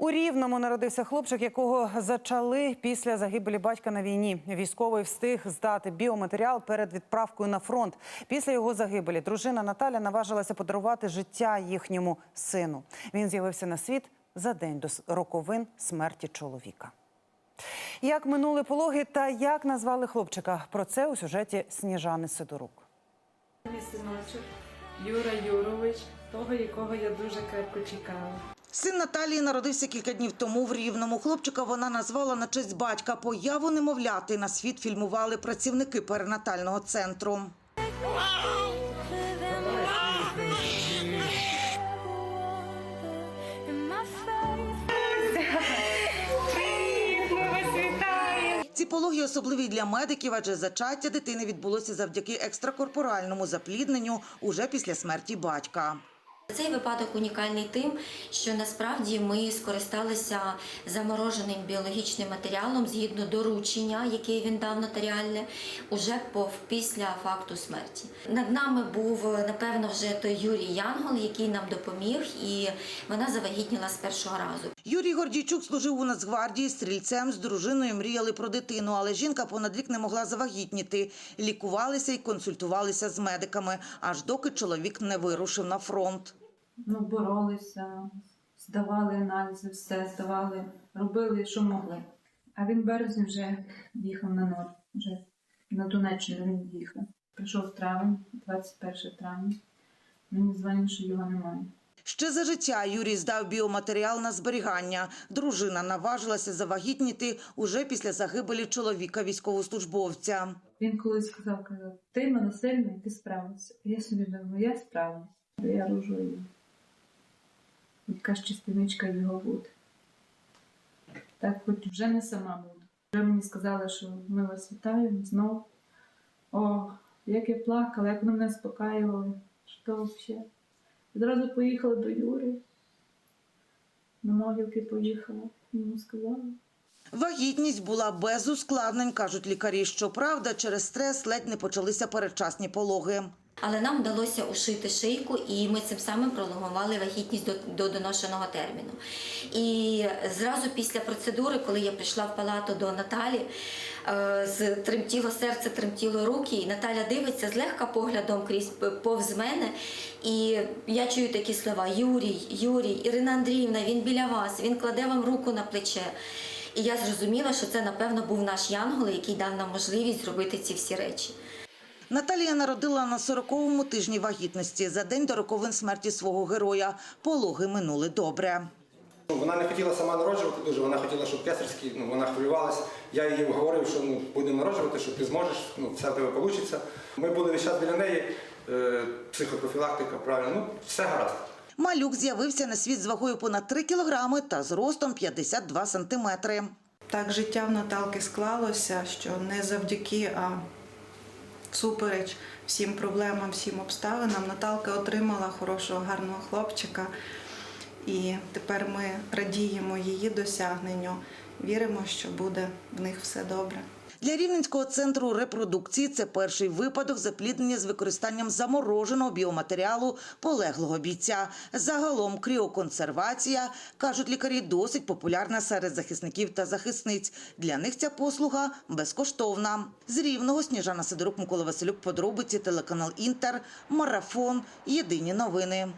У Рівному народився хлопчик, якого зачали після загибелі батька на війні. Військовий встиг здати біоматеріал перед відправкою на фронт. Після його загибелі дружина Наталя наважилася подарувати життя їхньому сину. Він з'явився на світ за день до роковин смерті чоловіка. Як минули пологи та як назвали хлопчика? Про це у сюжеті Сніжани Сидорук. Мій синочок Юра Юрович, того, якого я дуже крепко чекала. Син Наталії народився кілька днів тому в Рівному. Хлопчика вона назвала на честь батька. Появу немовляти на світ фільмували працівники перинатального центру. Ці пологи особливі для медиків, адже зачаття дитини відбулося завдяки екстракорпоральному заплідненню уже після смерті батька. Цей випадок унікальний тим, що насправді ми скористалися замороженим біологічним матеріалом згідно доручення, яке він дав нотаріальне, уже після факту смерті. Над нами був напевно вже той Юрій Янгол, який нам допоміг, і вона завагітніла з першого разу. Юрій Гордійчук служив у Нацгвардії стрільцем з дружиною. Мріяли про дитину, але жінка понад рік не могла завагітніти. Лікувалися і консультувалися з медиками, аж доки чоловік не вирушив на фронт. Ну, боролися, здавали аналізи, все здавали, робили, що могли. А він в березні вже їхав на ноль, вже на Донеччину він їхав. Прийшов травень, 21 травня. Мені дзвонив, що його немає. Ще за життя Юрій здав біоматеріал на зберігання. Дружина наважилася завагітніти уже після загибелі чоловіка військовослужбовця. Він колись сказав, казав, ти мене сильний, ти справишся. Я собі думаю, я справлюсь. Я рожу її. Якась частиничка його буде. Так, хоч вже не сама буду. Вже мені сказали, що ми вас вітаємо знов. О, як я плакала, як вони мене спокаювали. Що взагалі? Зразу поїхала до Юри. На могилки поїхала, йому сказала. Вагітність була без ускладнень, кажуть лікарі. Щоправда, через стрес ледь не почалися передчасні пологи. Але нам вдалося ушити шийку, і ми цим самим пролонгували вагітність до, до доношеного терміну. І зразу після процедури, коли я прийшла в палату до Наталі, е, з тремтіло серце, тремтіло руки, і Наталя дивиться злегка поглядом крізь повз мене. І я чую такі слова: Юрій, Юрій, Ірина Андріївна, він біля вас, він кладе вам руку на плече. І я зрозуміла, що це, напевно, був наш янгол, який дав нам можливість зробити ці всі речі. Наталія народила на 40-му тижні вагітності за день до роковин смерті свого героя. Пологи минули добре. Ну, Вона не хотіла сама народжувати дуже, вона хотіла, щоб кесарський, ну, вона хвилювалася. Я їй говорив, що ну, будемо народжувати, що ти зможеш, ну, все в тебе вийде. Ми були весь час біля неї, е, психопрофілактика, правильно, ну, все гаразд. Малюк з'явився на світ з вагою понад 3 кілограми та зростом 52 сантиметри. Так життя в Наталки склалося, що не завдяки, а всупереч всім проблемам, всім обставинам, Наталка отримала хорошого, гарного хлопчика. І тепер ми радіємо її досягненню, віримо, що буде в них все добре. Для Рівненського центру репродукції це перший випадок запліднення з використанням замороженого біоматеріалу полеглого бійця. Загалом кріоконсервація, кажуть лікарі, досить популярна серед захисників та захисниць. Для них ця послуга безкоштовна. З Рівного Сніжана Сидорук, Микола Василюк, подробиці, телеканал Інтер, Марафон, Єдині новини.